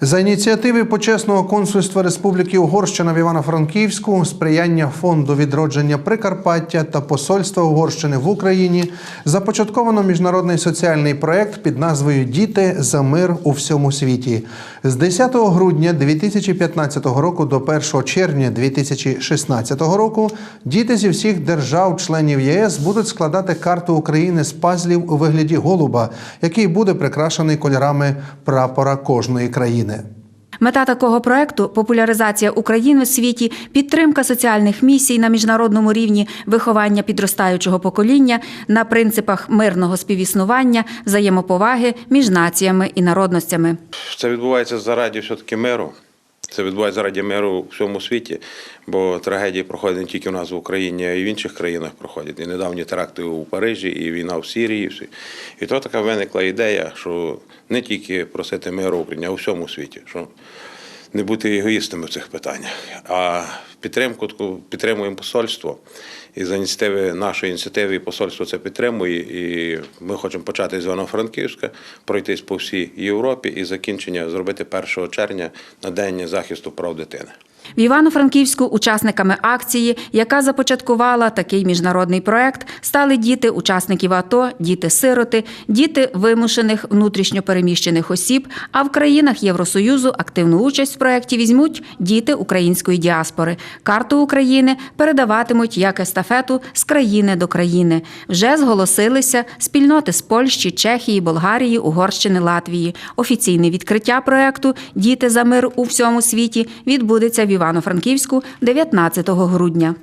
За ініціативи почесного консульства Республіки Угорщина в Івано-Франківську, сприяння фонду відродження Прикарпаття та посольства Угорщини в Україні започатковано міжнародний соціальний проект під назвою Діти за мир у всьому світі. З 10 грудня 2015 року до 1 червня 2016 року діти зі всіх держав-членів ЄС будуть складати карту України з пазлів у вигляді голуба, який буде прикрашений кольорами прапора кожної країни. Мета такого проекту популяризація України в світі, підтримка соціальних місій на міжнародному рівні, виховання підростаючого покоління на принципах мирного співіснування, взаємоповаги між націями і народностями. Це відбувається заради все-таки миру. Це відбувається заради миру у всьому світі, бо трагедії проходять не тільки у нас в Україні, а й в інших країнах проходять. І недавні теракти у Парижі, і війна в Сирії. І, і то така виникла ідея, що не тільки просити миру в Україні, а у всьому світі. Що не бути егоїстами в цих питаннях. А підтримку підтримуємо посольство. І за ініціативи нашої ініціативи посольство це підтримує. І ми хочемо почати з Івано-Франківська, пройтись по всій Європі і закінчення зробити 1 червня на День захисту прав дитини. В Івано-Франківську учасниками акції, яка започаткувала такий міжнародний проект, стали діти учасників АТО, діти-сироти, діти вимушених внутрішньопереміщених осіб. А в країнах Євросоюзу активну участь в проєкті візьмуть діти української діаспори. Карту України передаватимуть як естафету з країни до країни. Вже зголосилися спільноти з Польщі, Чехії, Болгарії, Угорщини, Латвії. Офіційне відкриття проекту Діти за мир у всьому світі відбудеться Івано-Франківську 19 грудня.